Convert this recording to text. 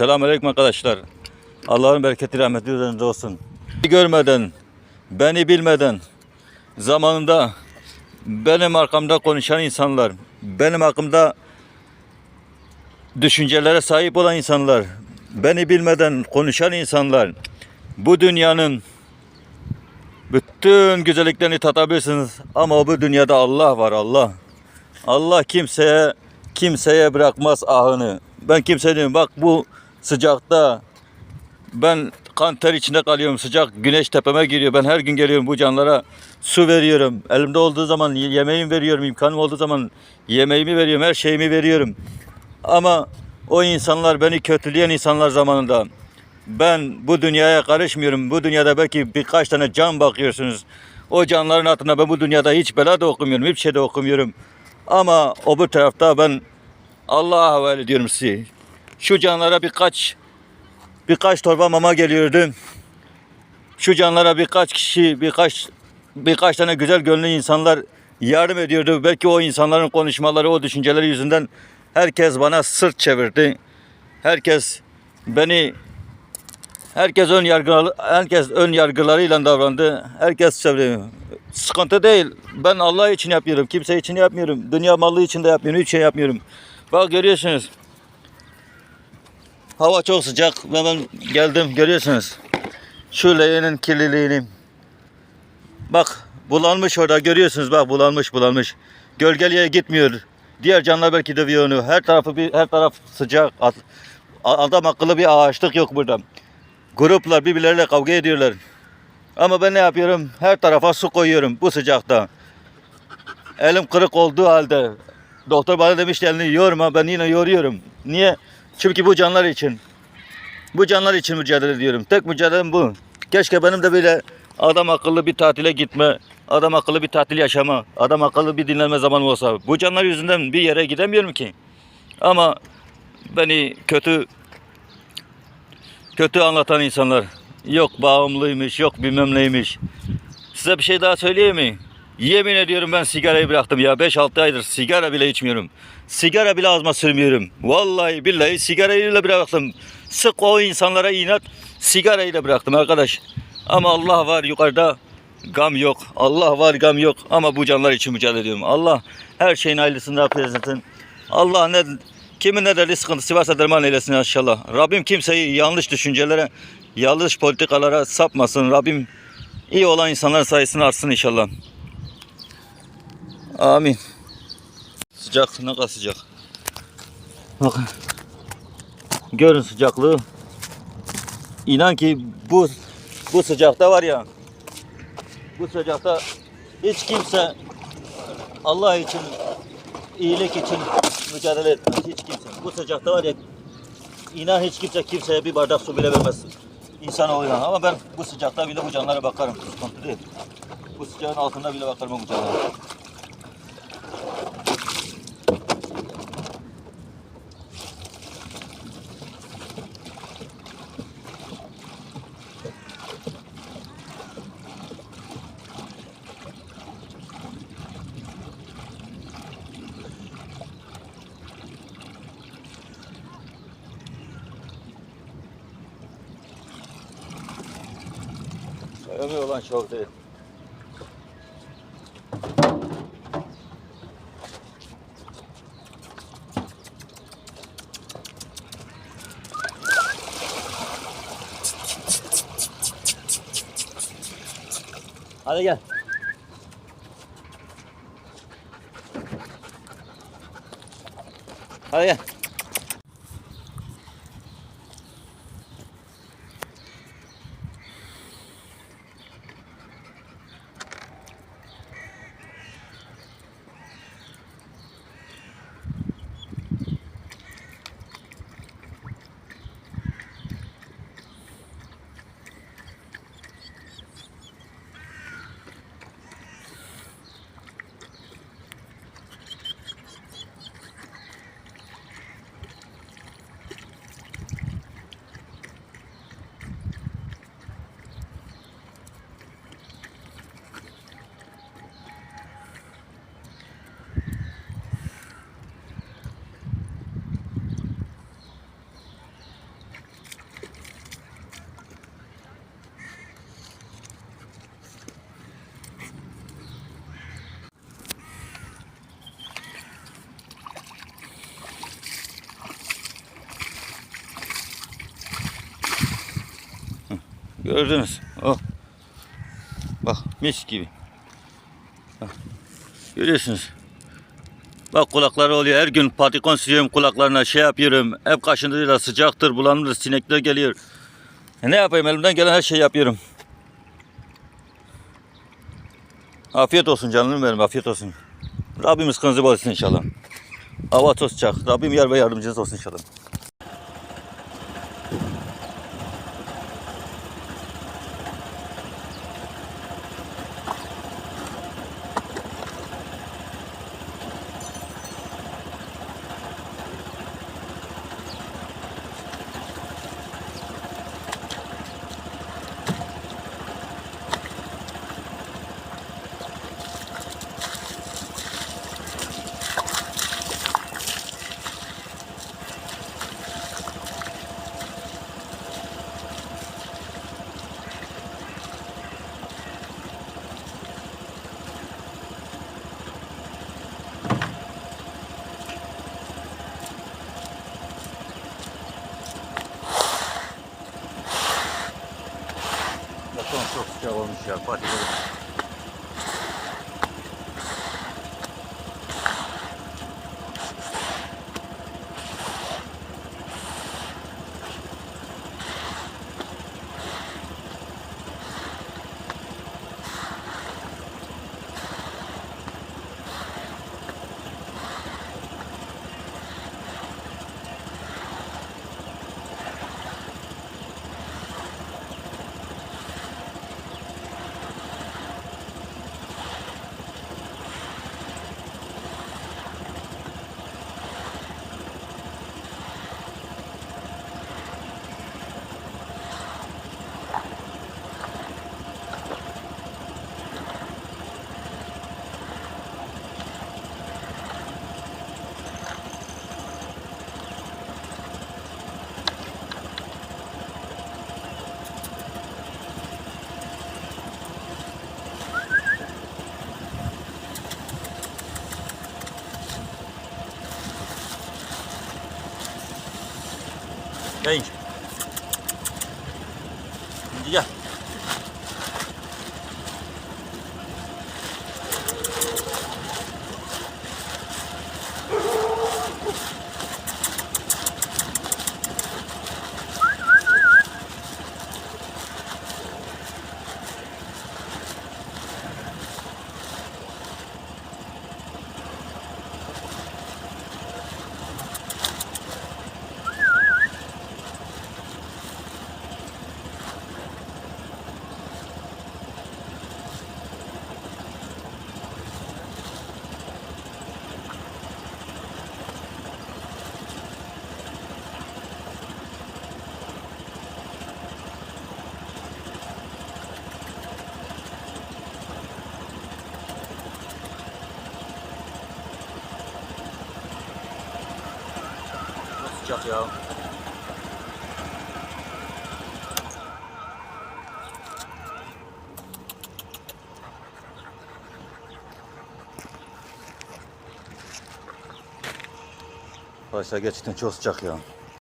Selamünaleyküm arkadaşlar. Allah'ın bereketi rahmeti üzerinize olsun. Görmeden, beni bilmeden zamanında benim arkamda konuşan insanlar, benim hakkımda düşüncelere sahip olan insanlar, beni bilmeden konuşan insanlar, bu dünyanın bütün güzelliklerini tatabilirsiniz ama bu dünyada Allah var Allah. Allah kimseye kimseye bırakmaz ahını. Ben kimseye diyorum bak bu sıcakta ben kan ter içinde kalıyorum. Sıcak güneş tepeme giriyor. Ben her gün geliyorum bu canlara su veriyorum. Elimde olduğu zaman ye- yemeğimi veriyorum. imkanım olduğu zaman yemeğimi veriyorum. Her şeyimi veriyorum. Ama o insanlar beni kötüleyen insanlar zamanında ben bu dünyaya karışmıyorum. Bu dünyada belki birkaç tane can bakıyorsunuz. O canların altında ben bu dünyada hiç bela da okumuyorum. Hiçbir şey de okumuyorum. Ama o bu tarafta ben Allah'a havale ediyorum sizi. Şu canlara birkaç birkaç torba mama geliyordu. Şu canlara birkaç kişi, birkaç birkaç tane güzel gönüllü insanlar yardım ediyordu. Belki o insanların konuşmaları, o düşünceleri yüzünden herkes bana sırt çevirdi. Herkes beni herkes ön yargılı herkes ön yargılarıyla davrandı. Herkes çevirdi. Sıkıntı değil. Ben Allah için yapıyorum. Kimse için yapmıyorum. Dünya malı için de yapmıyorum. Hiç şey yapmıyorum. Bak görüyorsunuz. Hava çok sıcak ve ben geldim görüyorsunuz. Şu leğenin kirliliğini. Bak bulanmış orada görüyorsunuz bak bulanmış bulanmış. Gölgeliğe gitmiyor. Diğer canlılar belki dövüyor onu. Her tarafı bir her taraf sıcak. Ad- Adam akıllı bir ağaçlık yok burada. Gruplar birbirleriyle kavga ediyorlar. Ama ben ne yapıyorum? Her tarafa su koyuyorum bu sıcakta. Elim kırık olduğu halde. Doktor bana demişti elini yorma ben yine yoruyorum. Niye? Çünkü bu canlar için. Bu canlar için mücadele ediyorum. Tek mücadelem bu. Keşke benim de böyle adam akıllı bir tatile gitme, adam akıllı bir tatil yaşama, adam akıllı bir dinlenme zamanım olsa. Bu canlar yüzünden bir yere gidemiyorum ki. Ama beni kötü kötü anlatan insanlar yok bağımlıymış, yok bilmem neymiş. Size bir şey daha söyleyeyim mi? Yemin ediyorum ben sigarayı bıraktım ya. 5-6 aydır sigara bile içmiyorum. Sigara bile ağzıma sürmüyorum. Vallahi billahi sigarayı bile bıraktım. Sık o insanlara inat sigarayı da bıraktım arkadaş. Ama Allah var yukarıda. Gam yok. Allah var gam yok. Ama bu canlar için mücadele ediyorum. Allah her şeyin hayırlısını affetsin. Allah ne kimin ne derdi sıkıntısı varsa derman eylesin inşallah. Rabbim kimseyi yanlış düşüncelere, yanlış politikalara sapmasın. Rabbim iyi olan insanların sayısını artsın inşallah. Amin. Sıcak ne kadar sıcak. Bakın. Görün sıcaklığı. İnan ki bu bu sıcakta var ya. Bu sıcakta hiç kimse Allah için iyilik için mücadele etmez. Hiç kimse. Bu sıcakta var ya inan hiç kimse kimseye bir bardak su bile vermez. İnsan oynan. Ama ben bu sıcakta bile bu canlara bakarım. Sıkıntı değil. Bu sıcağın altında bile bakarım bu canlara. Ömür olan çok değil. Hadi gel. Hadi gel. Gördünüz. Oh. Bak mis gibi. Bak. Görüyorsunuz. Bak kulakları oluyor. Her gün patikon sürüyorum kulaklarına şey yapıyorum. Hep kaşındırıyor sıcaktır bulanır sinekler geliyor. E ne yapayım elimden gelen her şeyi yapıyorum. Afiyet olsun canım benim afiyet olsun. Rabbimiz kınızı bol etsin inşallah. Hava toz sıcak. Rabbim yar ve yardımcınız olsun inşallah. Bakalım çok sıcak olmuş ya. Fatih Entende? Sıcak ya. Arkadaşlar gerçekten çok sıcak ya.